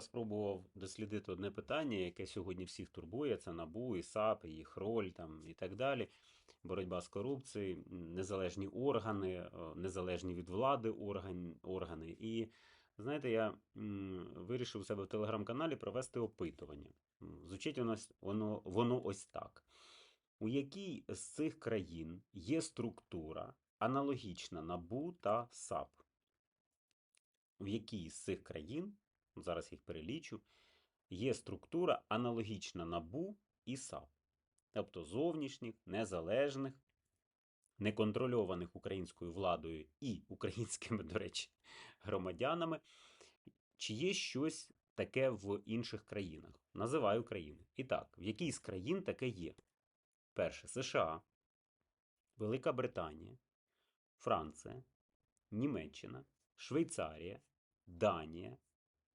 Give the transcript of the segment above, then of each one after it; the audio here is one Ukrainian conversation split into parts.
спробував дослідити одне питання, яке сьогодні всіх турбує: це НАБУ, і САП, і їх роль там, і так далі. Боротьба з корупцією, незалежні органи, е, незалежні від влади орган, органи. І знаєте, я вирішив у себе в телеграм-каналі провести опитування. Звучить воно, с- воно, воно ось так. У якій з цих країн є структура аналогічна НАБУ та САП? В якій з цих країн, зараз їх перелічу, є структура аналогічна НАБУ і САП? Тобто зовнішніх, незалежних, неконтрольованих українською владою і українськими, до речі, громадянами. Чи є щось таке в інших країнах? Називаю країни. І так, в якій з країн таке є? Перше США, Велика Британія, Франція, Німеччина, Швейцарія, Данія,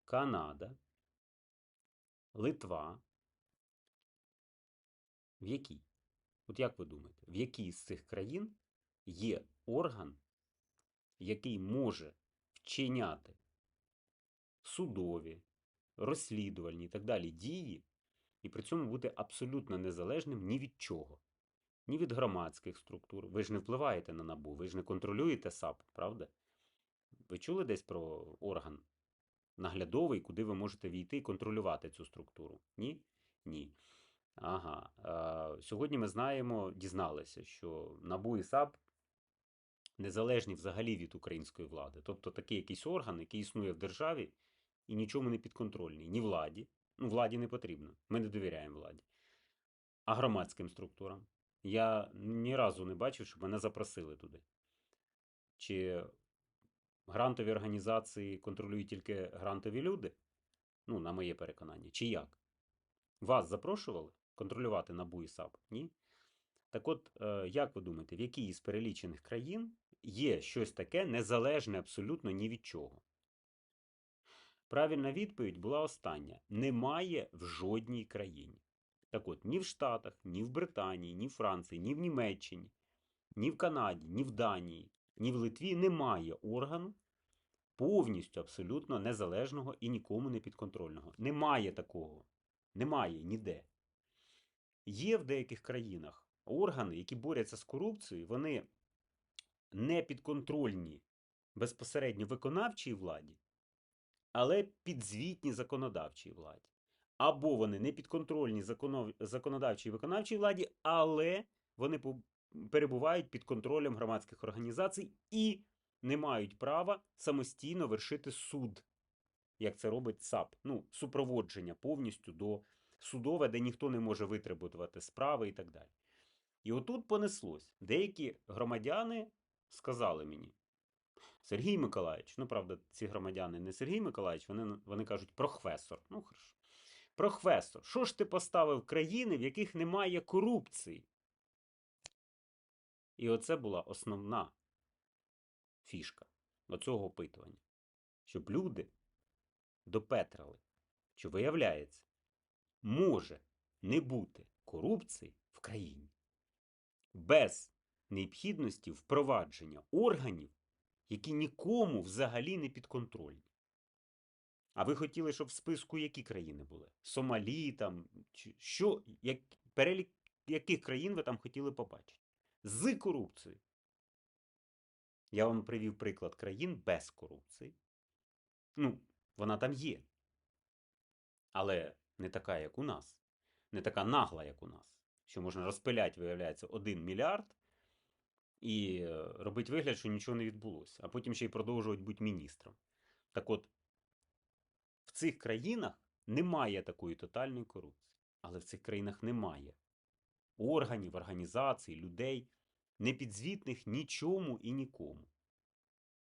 Канада, Литва. В якій? От як ви думаєте, в якій з цих країн є орган, який може вчиняти судові, розслідувальні і так далі дії, і при цьому бути абсолютно незалежним ні від чого? Ні від громадських структур. Ви ж не впливаєте на НАБУ, ви ж не контролюєте САП, правда? Ви чули десь про орган наглядовий, куди ви можете війти і контролювати цю структуру? Ні? Ні. Ага. Е, сьогодні ми знаємо, дізналися, що НАБУ і САП незалежні взагалі від української влади. Тобто такий якийсь орган, який існує в державі і нічому не підконтрольний. Ні владі. Ну, владі не потрібно. Ми не довіряємо владі. А громадським структурам. Я ні разу не бачив, щоб мене запросили туди. Чи грантові організації контролюють тільки грантові люди? Ну, на моє переконання. Чи як? Вас запрошували контролювати НАБУ і САП? Ні? Так от, е, як ви думаєте, в якій із перелічених країн є щось таке незалежне абсолютно ні від чого? Правильна відповідь була остання: немає в жодній країні. Так от, ні в Штатах, ні в Британії, ні в Франції, ні в Німеччині, ні в Канаді, ні в Данії, ні в Литві немає органу повністю абсолютно незалежного і нікому не підконтрольного. Немає такого. Немає ніде. Є в деяких країнах органи, які борються з корупцією, вони не підконтрольні безпосередньо виконавчій владі, але підзвітні законодавчій владі. Або вони не підконтрольні законодавчій і виконавчій владі, але вони перебувають під контролем громадських організацій і не мають права самостійно вершити суд, як це робить ЦАП. Ну, супроводження повністю до судове, де ніхто не може витребувати справи і так далі. І отут понеслось. Деякі громадяни сказали мені, Сергій Миколаївич, ну правда, ці громадяни не Сергій Миколаївич, вони, вони кажуть професор. Ну, хорошо. Професор, що ж ти поставив країни, в яких немає корупції? І оце була основна фішка оцього опитування. Щоб люди допетрали, що виявляється, може не бути корупції в країні без необхідності впровадження органів, які нікому взагалі не підконтрольні. А ви хотіли, щоб в списку які країни були? Сомалі там, що, як, перелік яких країн ви там хотіли побачити? З корупцією. Я вам привів приклад країн без корупції. Ну, вона там є. Але не така, як у нас. Не така нагла, як у нас. Що можна розпиляти, виявляється, 1 мільярд і е, робити вигляд, що нічого не відбулося, а потім ще й продовжувати бути міністром. Так от, в цих країнах немає такої тотальної корупції. Але в цих країнах немає органів, організацій, людей, непідзвітних нічому і нікому.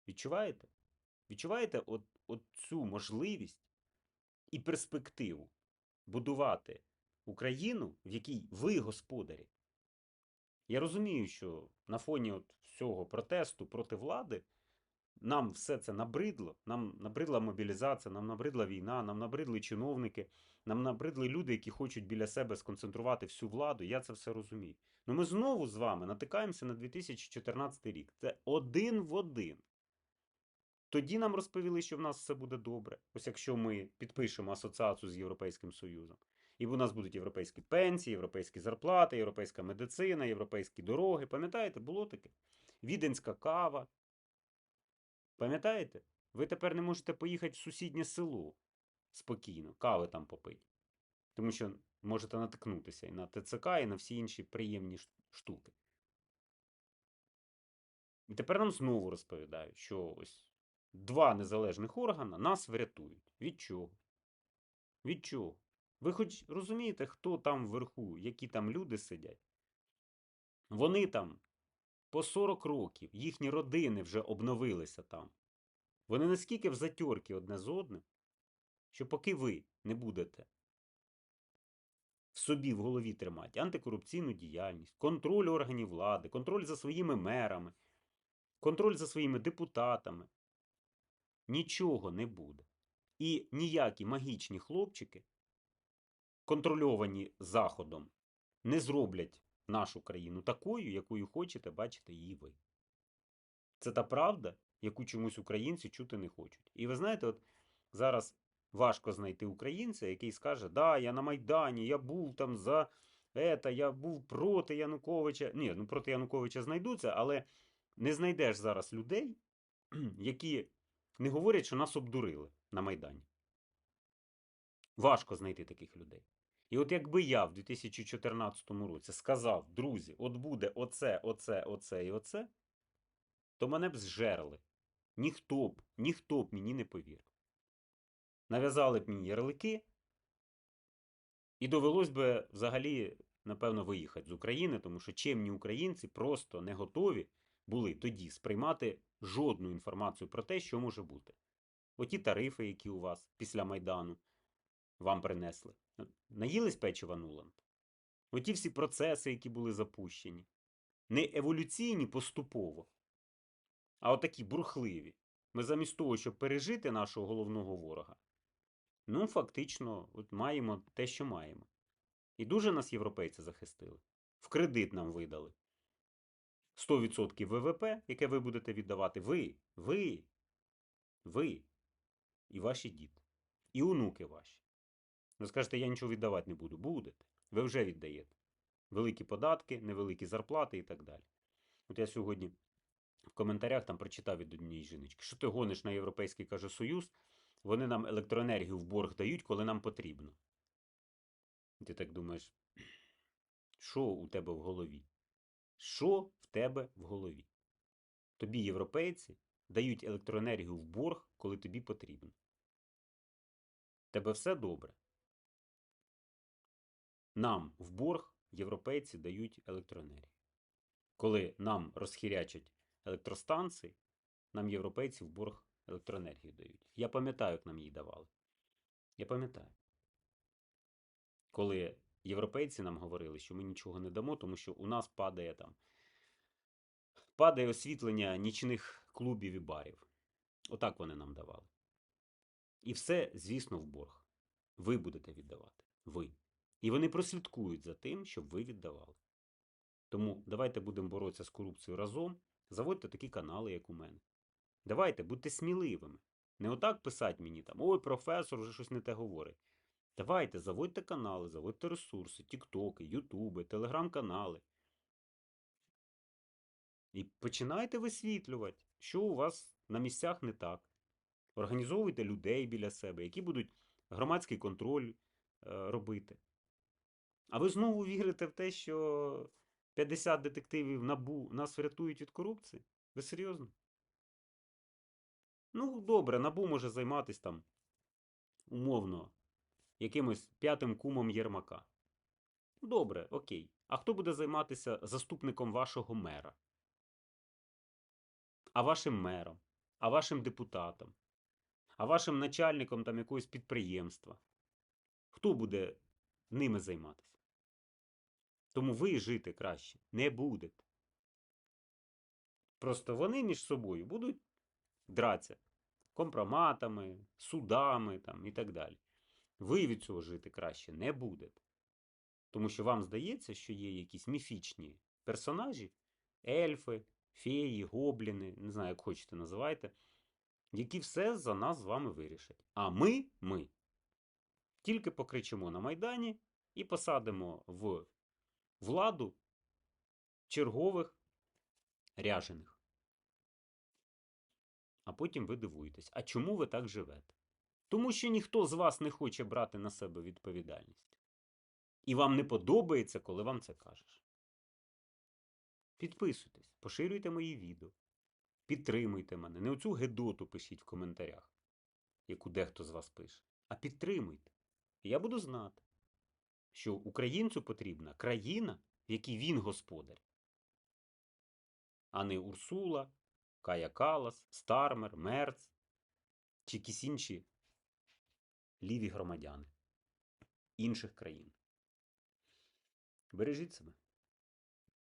Відчуваєте? Відчуваєте от, от цю можливість і перспективу будувати Україну, в якій ви господарі? Я розумію, що на фоні от всього протесту проти влади нам все це набридло. Нам набридла мобілізація, нам набридла війна, нам набридли чиновники, нам набридли люди, які хочуть біля себе сконцентрувати всю владу. Я це все розумію. Ну ми знову з вами натикаємося на 2014 рік. Це один в один. Тоді нам розповіли, що в нас все буде добре. Ось якщо ми підпишемо асоціацію з Європейським Союзом. І у нас будуть європейські пенсії, європейські зарплати, європейська медицина, європейські дороги. Пам'ятаєте, було таке? Віденська кава. Пам'ятаєте? Ви тепер не можете поїхати в сусіднє село спокійно, кави там попити. Тому що можете натикнутися і на ТЦК, і на всі інші приємні штуки. І тепер нам знову розповідають, що ось два незалежних органи нас врятують. Від чого? Від чого? Ви хоч розумієте, хто там вверху, які там люди сидять? Вони там по 40 років, їхні родини вже обновилися там. Вони наскільки в затьорки одне з одним, що поки ви не будете в собі в голові тримати антикорупційну діяльність, контроль органів влади, контроль за своїми мерами, контроль за своїми депутатами, нічого не буде. І ніякі магічні хлопчики, контрольовані Заходом, не зроблять нашу країну такою, якою хочете бачити її ви. Це та правда, яку чомусь українці чути не хочуть. І ви знаєте, от зараз важко знайти українця, який скаже: Да, я на Майдані, я був там за ета, я був проти Януковича. Ні, ну проти Януковича знайдуться, але не знайдеш зараз людей, які не говорять, що нас обдурили на Майдані. Важко знайти таких людей. І от якби я в 2014 році сказав, друзі, от буде оце, оце, оце і оце, то мене б зжерли. Ніхто б, ніхто б мені не повірив. Нав'язали б мені ярлики, і довелось би взагалі, напевно, виїхати з України, тому що чемні українці просто не готові були тоді сприймати жодну інформацію про те, що може бути. Оті тарифи, які у вас після Майдану вам принесли. Наїлись печива Нуланд? Оті всі процеси, які були запущені. Не еволюційні поступово, а отакі бурхливі. Ми замість того, щоб пережити нашого головного ворога, ну, фактично, от маємо те, що маємо. І дуже нас європейці захистили. В кредит нам видали. 100% ВВП, яке ви будете віддавати, ви, ви, ви і ваші діти, і онуки ваші. Ви скажете, я нічого віддавати не буду. Будете. Ви вже віддаєте. Великі податки, невеликі зарплати і так далі. От я сьогодні в коментарях там прочитав від однієї жіночки, що ти гониш на Європейський каже Союз, вони нам електроенергію в борг дають, коли нам потрібно. Ти так думаєш, що у тебе в голові? Що в тебе в голові? Тобі європейці дають електроенергію в борг, коли тобі потрібно. Тебе все добре. Нам в борг європейці дають електроенергію. Коли нам розхірячать електростанції, нам європейці в борг електроенергію дають. Я пам'ятаю, як нам її давали. Я пам'ятаю. Коли європейці нам говорили, що ми нічого не дамо, тому що у нас падає там падає освітлення нічних клубів і барів. Отак вони нам давали. І все, звісно, в борг. Ви будете віддавати. Ви. І вони прослідкують за тим, щоб ви віддавали. Тому давайте будемо боротися з корупцією разом. Заводьте такі канали, як у мене. Давайте, будьте сміливими. Не отак писати мені там, ой, професор вже щось не те говорить. Давайте, заводьте канали, заводьте ресурси, тіктоки, ютуби, телеграм-канали. І починайте висвітлювати, що у вас на місцях не так. Організовуйте людей біля себе, які будуть громадський контроль е, робити. А ви знову вірите в те, що 50 детективів набу нас врятують від корупції? Ви серйозно? Ну, добре, набу може займатися там умовно якимось п'ятим кумом Єрмака. Добре, окей. А хто буде займатися заступником вашого мера? А вашим мером, а вашим депутатом, а вашим начальником там якогось підприємства? Хто буде ними займатися? Тому ви жити краще не будете. Просто вони між собою будуть дратися компроматами, судами там, і так далі. Ви від цього жити краще не будете. Тому що вам здається, що є якісь міфічні персонажі, ельфи, феї, гобліни, не знаю, як хочете називайте, які все за нас з вами вирішать. А ми, ми тільки покричимо на Майдані і посадимо в владу чергових ряжених. А потім ви дивуєтесь, а чому ви так живете? Тому що ніхто з вас не хоче брати на себе відповідальність. І вам не подобається, коли вам це кажеш. Підписуйтесь, поширюйте мої відео, підтримуйте мене. Не оцю гедоту пишіть в коментарях, яку дехто з вас пише, а підтримуйте. І я буду знати, що українцю потрібна країна, в якій він господар, а не Урсула, Кая Калас, Стармер, Мерц чи якісь інші ліві громадяни інших країн. Бережіть себе.